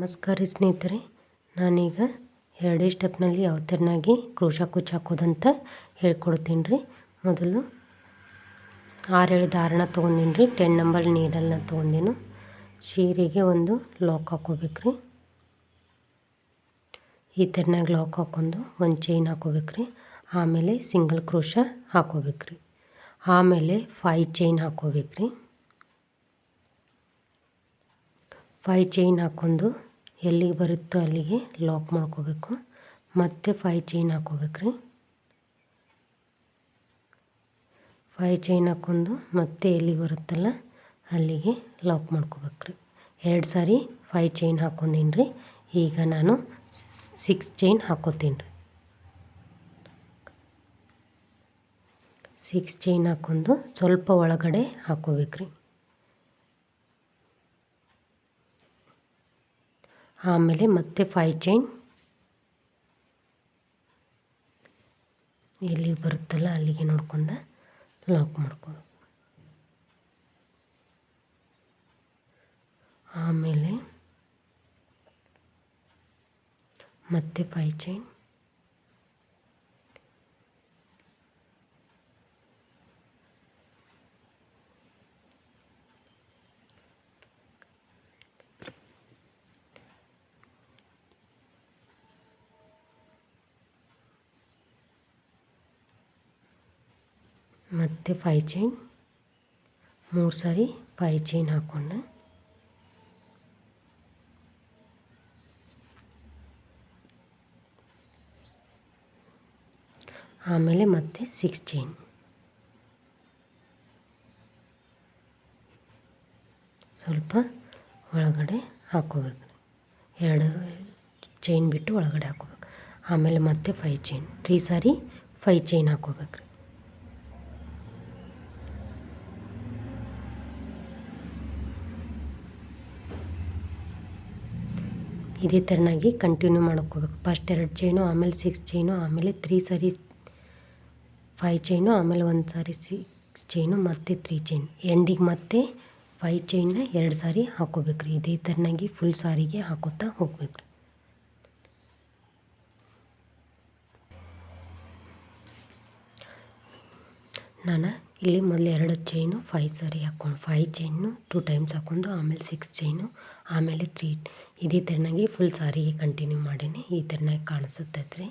ನಮಸ್ಕಾರ ಸ್ನೇಹಿತರೆ, ನಾನೀಗ ಎರಡೇ ಸ್ಟೆಪ್ನಲ್ಲಿ ಯಾವ ಥರನಾಗಿ ಕ್ರೋಶ ಕುಚ್ಚು ಹಾಕೋದಂತ ಹೇಳ್ಕೊಡ್ತೀನಿ ರೀ ಮೊದಲು ಆರೇಳು ದಾರಣ ತೊಗೊಂಡಿನಿ ರೀ ಟೆನ್ ನಂಬರ್ ನೀಡಲ್ನ ತೊಗೊಂಡಿನು. ಸೀರೆಗೆ ಒಂದು ಲಾಕ್ ಹಾಕೋಬೇಕು ರೀ ಈ ಥರನಾಗಿ ಲಾಕ್ ಹಾಕೊಂಡು ಒಂದು ಚೈನ್ ಹಾಕೋಬೇಕು ರೀ ಆಮೇಲೆ ಸಿಂಗಲ್ ಕ್ರೋಶ ಹಾಕೋಬೇಕು ರೀ ಆಮೇಲೆ ಫೈ ಚೈನ್ ಹಾಕೋಬೇಕು ರೀ ಫೈ ಚೈನ್ ಹಾಕ್ಕೊಂಡು ಎಲ್ಲಿಗೆ ಬರುತ್ತೋ ಅಲ್ಲಿಗೆ ಲಾಕ್ ಮಾಡ್ಕೋಬೇಕು. ಮತ್ತೆ ಫೈ ಚೈನ್ ಹಾಕೋಬೇಕು ರೀ. ಫೈ ಚೈನ್ ಹಾಕ್ಕೊಂಡು ಮತ್ತೆ ಎಲ್ಲಿಗೆ ಬರುತ್ತಲ್ಲ ಅಲ್ಲಿಗೆ ಲಾಕ್ ಮಾಡ್ಕೋಬೇಕ್ರಿ ಎರಡು ಸಾರಿ ಫೈ ಚೈನ್ ಹಾಕ್ಕೊಂಡೀನಿ ರೀ. ಈಗ ನಾನು ಸಿಕ್ಸ್ ಚೈನ್ ಹಾಕ್ಕೋತೀನಿ ರೀ. ಸಿಕ್ಸ್ ಚೈನ್ ಹಾಕ್ಕೊಂಡು ಸ್ವಲ್ಪ ಒಳಗಡೆ ಹಾಕ್ಕೋಬೇಕು ರೀ ಆಮೇಲೆ ಮತ್ತೆ ಫೈ ಚೈನ್ ಎಲ್ಲಿಗೆ ಬರುತ್ತಲ್ಲ ಅಲ್ಲಿಗೆ ನೋಡ್ಕೊಂಡು ಲಾಕ್ ಮಾಡ್ಕೊಂಡು. ಆಮೇಲೆ ಮತ್ತೆ ಫೈ ಚೈನ್ ಮತ್ತು ಫೈ ಚೈನ್ ಮೂರು ಸಾರಿ ಫೈ ಚೈನ್ ಹಾಕ್ಕೊಂಡು ಆಮೇಲೆ ಮತ್ತೆ ಸಿಕ್ಸ್ ಚೈನ್ ಸ್ವಲ್ಪ ಒಳಗಡೆ ಹಾಕ್ಕೋಬೇಕು ಎರಡು ಚೈನ್ ಬಿಟ್ಟು ಒಳಗಡೆ ಹಾಕ್ಕೋಬೇಕು ಆಮೇಲೆ ಮತ್ತೆ ಫೈ ಚೈನ್ ತ್ರೀ ಸಾರಿ ಫೈ ಚೈನ್ ಹಾಕ್ಕೋಬೇಕು ರೀ ಇದೇ ಥರನಾಗಿ ಕಂಟಿನ್ಯೂ ಮಾಡ್ಕೋಬೇಕು. ಫಸ್ಟ್ ಎರಡು ಚೈನು ಆಮೇಲೆ ಸಿಕ್ಸ್ ಚೈನು ಆಮೇಲೆ ತ್ರೀ ಸಾರಿ ಫೈ ಚೈನು ಆಮೇಲೆ ಒಂದು ಸಾರಿ ಸಿಕ್ಸ್ ಚೈನು ಮತ್ತು ತ್ರೀ ಚೈನ್ ಎಂಡಿಗೆ ಮತ್ತೆ ಫೈ ಚೈನ್ನ ಎರಡು ಸಾರಿ ಹಾಕೋಬೇಕು ರೀ. ಇದೇ ಥರನಾಗಿ ಫುಲ್ ಸಾರಿಗೆ ಹಾಕೋತಾ ಹೋಗ್ಬೇಕು ರೀ. ನಾನು ಇಲ್ಲಿ ಮೊದಲು ಎರಡು ಚೈನು ಫೈ ಸರಿ ಹಾಕ್ಕೊಂಡು ಫೈ ಚೈನು ಟೂ ಟೈಮ್ಸ್ ಹಾಕ್ಕೊಂಡು, ಆಮೇಲೆ ಸಿಕ್ಸ್ ಚೈನು ಆಮೇಲೆ ತ್ರೀ ಇದೇ ಥರನಾಗಿ ಫುಲ್ ಸಾರಿಗೆ ಕಂಟಿನ್ಯೂ ಮಾಡೀನಿ. ಈ ಥರನಾಗಿ ಕಾಣಿಸುತ್ತೈತೆ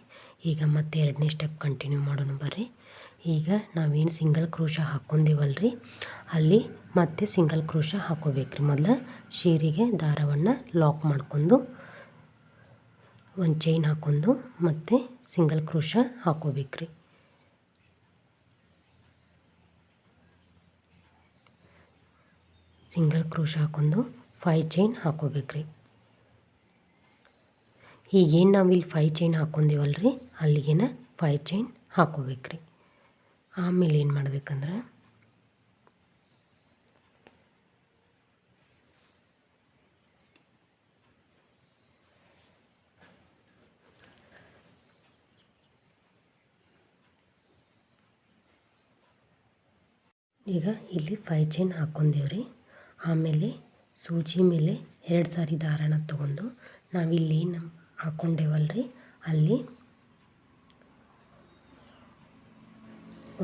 ಈಗ ಮತ್ತೆ ಎರಡನೇ ಸ್ಟೆಪ್ ಕಂಟಿನ್ಯೂ ಮಾಡೋಣ ಬರ್ರಿ. ಈಗ ನಾವೇನು ಸಿಂಗಲ್ ಕ್ರೋಶ ರೀ ಅಲ್ಲಿ ಮತ್ತೆ ಸಿಂಗಲ್ ಕ್ರೋಶ ಹಾಕೋಬೇಕು ರೀ ಮೊದಲು ಶೀರಿಗೆ ದಾರವನ್ನು ಲಾಕ್ ಮಾಡ್ಕೊಂಡು, ಒಂದು ಚೈನ್ ಹಾಕ್ಕೊಂಡು ಮತ್ತೆ ಸಿಂಗಲ್ ಕ್ರೋಶ ಹಾಕೋಬೇಕು ಸಿಂಗಲ್ ಕ್ರೋಶ ಹಾಕೊಂಡು ಫೈ ಚೈನ್ ಹಾಕೋಬೇಕು ರೀ ಈಗೇನು ಇಲ್ಲಿ ಫೈ ಚೈನ್ ಹಾಕ್ಕೊಂಡೀವಲ್ಲ ರೀ ಅಲ್ಲಿಗೇನ ಫೈ ಚೈನ್ ಹಾಕೋಬೇಕು ರೀ ಆಮೇಲೆ ಏನು ಮಾಡ್ಬೇಕಂದ್ರೆ, ಈಗ ಇಲ್ಲಿ ಫೈ ಚೈನ್ ಹಾಕ್ಕೊಂಡೇವ್ರಿ ಆಮೇಲೆ ಸೂಜಿ ಮೇಲೆ ಎರಡು ಸಾರಿ ದಾರಣ ತೊಗೊಂಡು ನಾವಿಲ್ಲಿ ನಮ್ಮ ಹಾಕ್ಕೊಂಡೇವಲ್ರಿ ಅಲ್ಲಿ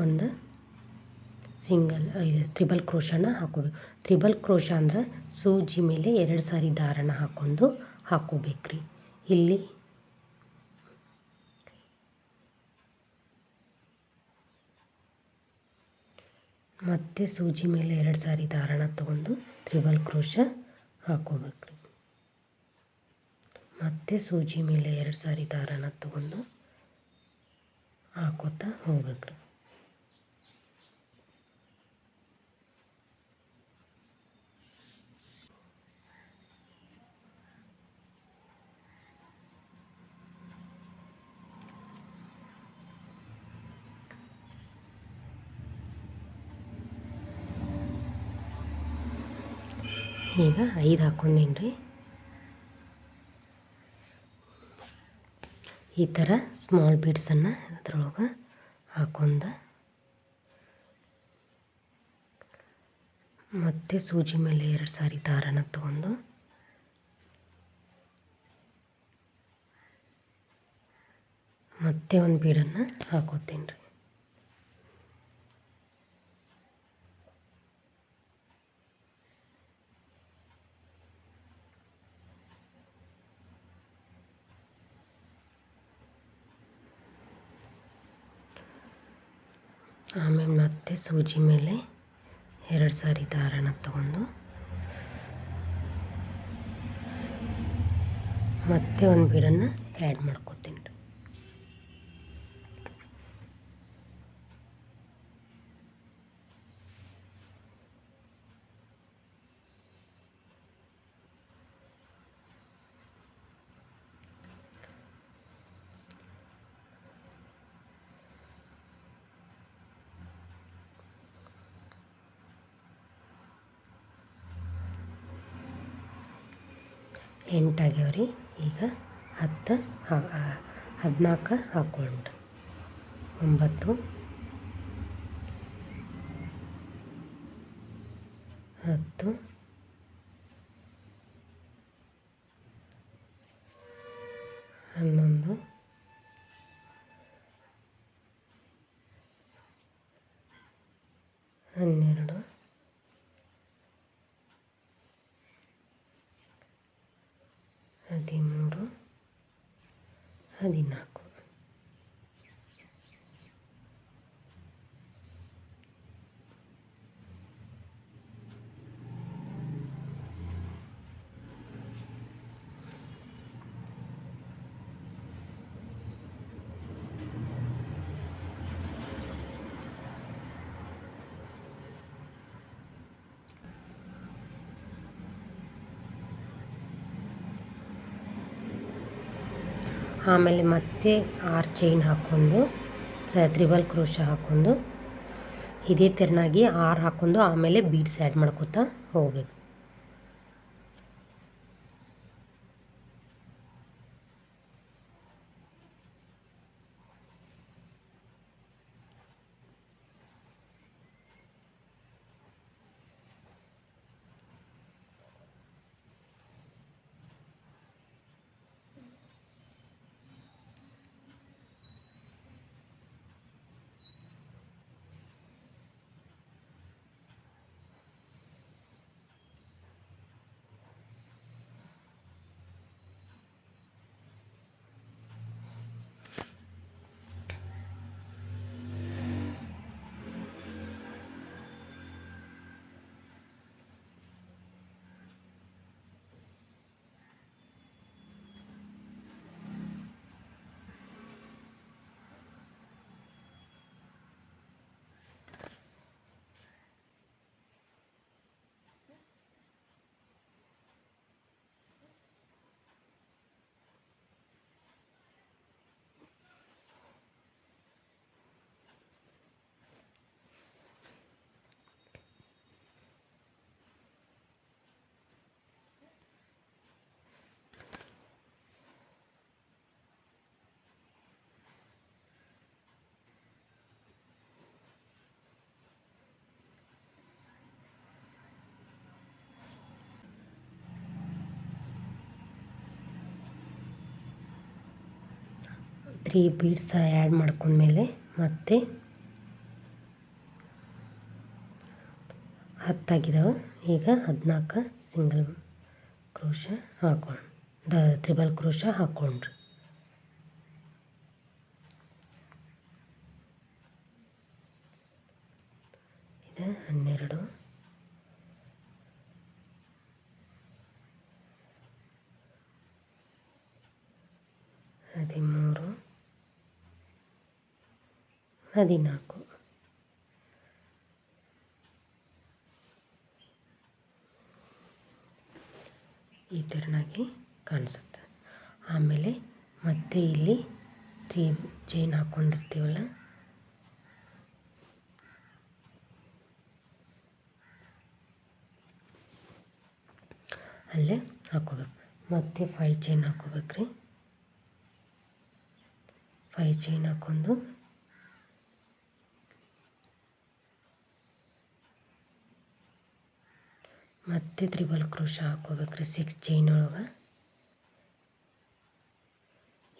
ಒಂದು ಸಿಂಗಲ್, ಇದು ತ್ರಿಬಲ್ ಕ್ರೋಶನ ಹಾಕೋಬೇಕು ತ್ರಿಬಲ್ ಕ್ರೋಶ ಅಂದ್ರೆ ಸೂಜಿ ಮೇಲೆ ಎರಡು ಸಾರಿ ದಾರನ ಹಾಕ್ಕೊಂಡು ಹಾಕೋಬೇಕ್ರಿ. ಇಲ್ಲಿ ಮತ್ತೆ ಸೂಜಿ ಮೇಲೆ ಎರಡು ಸಾರಿ ದಾರಣ ತೊಗೊಂಡು ತ್ರಿಬಲ್ ಕ್ರೋಶ ಹಾಕೋಬೇಕು. ಮತ್ತೆ ಸೂಜಿ ಮೇಲೆ ಎರಡು ಸಾರಿ ದಾರಣ ತೊಗೊಂಡು ಹಾಕೋತಾ ಹೋಗ್ಬೇಕು. ಈಗ ಐದು ಹಾಕ್ಕೊಂಡೇನಿ ರೀ ಈ ಥರ ಸ್ಮಾಲ್ ಬೀಡ್ಸನ್ನು ಅದರೊಳಗೆ ಹಾಕೊಂಡು ಮತ್ತೆ ಸೂಜಿ ಮೇಲೆ ಎರಡು ಸಾರಿ ದಾರನ ತಗೊಂಡು ಮತ್ತೆ ಒಂದು ಬೀಡನ್ನು ಹಾಕೋತೀನಿ ರೀ ಆಮೇಲೆ ಮತ್ತೆ ಸೂಜಿ ಮೇಲೆ ಎರಡು ಸಾರಿ ದಾರನ ತಗೊಂಡು ಮತ್ತೆ ಒಂದು ಬೀಡನ್ನು ಆ್ಯಡ್ ಮಾಡ್ಕೊತೀನಿ ರೀ ಎಂಟಾಗ್ಯಾವ ರೀ ಈಗ ಹತ್ತು ಹದಿನಾಲ್ಕು ಹಾಕ್ಕೊಂಡು ಒಂಬತ್ತು. ಹತ್ತು. ಹನ್ನೊಂದು ಹನ್ನೆರಡು ಹದಿಮೂರು ಹದಿನಾಲ್ಕು ಆಮೇಲೆ ಮತ್ತೆ ಆರು ಚೈನ್ ಹಾಕ್ಕೊಂಡು ಸ ತ್ರಿಬಲ್ ಕ್ರೋಶ ಹಾಕ್ಕೊಂಡು, ಇದೇ ತೆರನಾಗಿ ಆರು ಹಾಕ್ಕೊಂಡು ಆಮೇಲೆ ಬೀಡ್ಸ್ ಆ್ಯಡ್ ಮಾಡ್ಕೊತಾ ಹೋಗ್ಬೇಕು. ತ್ರೀ ಬೀಡ್ಸ ಆ್ಯಡ್ ಮಾಡ್ಕೊಂಡ್ಮೇಲೆ ಮತ್ತೆ ಹತ್ತಾಗಿದ್ದಾವೆ ಈಗ ಹದಿನಾಲ್ಕು ಸಿಂಗಲ್ ಕ್ರೋಶ ಹಾಕೊಂಡು ತ್ರಿಬಲ್ ಕ್ರೋಶ ಹಾಕ್ಕೊಂಡ್ರಿ ಇದು ಹನ್ನೆರಡು. ಹದಿಮೂರು. ಹದಿನಾಲ್ಕು. ಈ ಥರನಾಗಿ ಕಾಣಿಸುತ್ತೆ. ಆಮೇಲೆ ಮತ್ತೆ ಇಲ್ಲಿ ತ್ರೀ ಚೈನ್ ಹಾಕ್ಕೊಂಡಿರ್ತೀವಲ್ಲ ಅಲ್ಲೇ ಹಾಕೋಬೇಕು. ಮತ್ತೆ ಫೈ ಚೈನ್ ಹಾಕೋಬೇಕ್ರಿ. ಫೈ ಚೈನ್ ಹಾಕ್ಕೊಂಡು ಮತ್ತೆ ತ್ರಿಬಲ್ ಕ್ರೋಶ ಹಾಕೋಬೇಕ್ರಿ ಸಿಕ್ಸ್ ಚೈನ್ ಒಳಗೆ.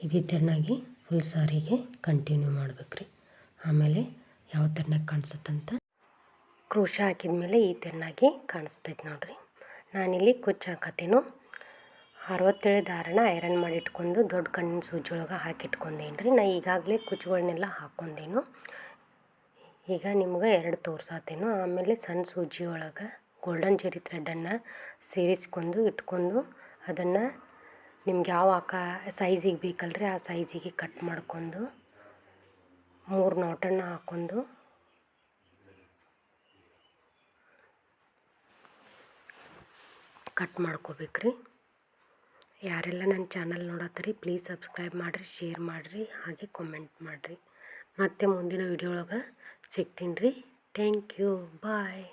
ಇದೇ ಥರನಾಗಿ ಫುಲ್ ಸಾರಿಗೆ ಕಂಟಿನ್ಯೂ ಮಾಡಬೇಕ್ರಿ. ಆಮೇಲೆ ಯಾವ ಥರನಾಗಿ ಕಾಣಿಸುತ್ತಂತ ಕ್ರೋಶ ಹಾಕಿದ್ಮೇಲೆ ಈ ಥರನಾಗಿ ಕಾಣಿಸ್ತೈತೆ ನೋಡಿರಿ. ನಾನಿಲ್ಲಿ ಕುಚ್ಚು ಹಾಕತ್ತೇನು, ಅರವತ್ತೇಳು ದಾರನ ಐರನ್ ಮಾಡಿ ಇಟ್ಕೊಂಡು ದೊಡ್ಡ ಕಣ್ಣಿನ ಸೂಜಿ ಒಳಗೆ ಹಾಕಿಟ್ಕೊಂಡೇನಿ ರೀ ನಾ ಈಗಾಗಲೇ ಕುಚ್ಚುಗಳನ್ನೆಲ್ಲ ಹಾಕ್ಕೊಂಡೇನು ಈಗ ನಿಮ್ಗೆ ಎರಡು ತೋರ್ಸಾತೇನು, ಆಮೇಲೆ ಸಣ್ಣ ಸೂಜಿ ಒಳಗೆ ಗೋಲ್ಡನ್ ಜರಿ ಥ್ರೆಡ್ಡನ್ನು ಸೇರಿಸ್ಕೊಂಡು ಇಟ್ಕೊಂಡು ಅದನ್ನು ನಿಮ್ಗೆ ಯಾವ ಆಕ ಸೈಜಿಗೆ ಬೇಕಲ್ರಿ ಆ ಸೈಜಿಗೆ ಕಟ್ ಮಾಡ್ಕೊಂಡು ಮೂರು ನಾಟನ್ನು ಹಾಕ್ಕೊಂಡು ಕಟ್ ಮಾಡ್ಕೋಬೇಕ್ರಿ. ಯಾರೆಲ್ಲ ನನ್ನ ಚಾನಲ್ ನೋಡತ್ತರಿ ಪ್ಲೀಸ್ ಸಬ್ಸ್ಕ್ರೈಬ್ ಮಾಡಿರಿ ಶೇರ್ ಮಾಡಿರಿ, ಹಾಗೆ ಕಾಮೆಂಟ್ ಮಾಡಿರಿ. ಮತ್ತೆ ಮುಂದಿನ ವಿಡಿಯೋ ಒಳಗೆ ಸಿಗ್ತೀನಿ ರೀ. Thank you bye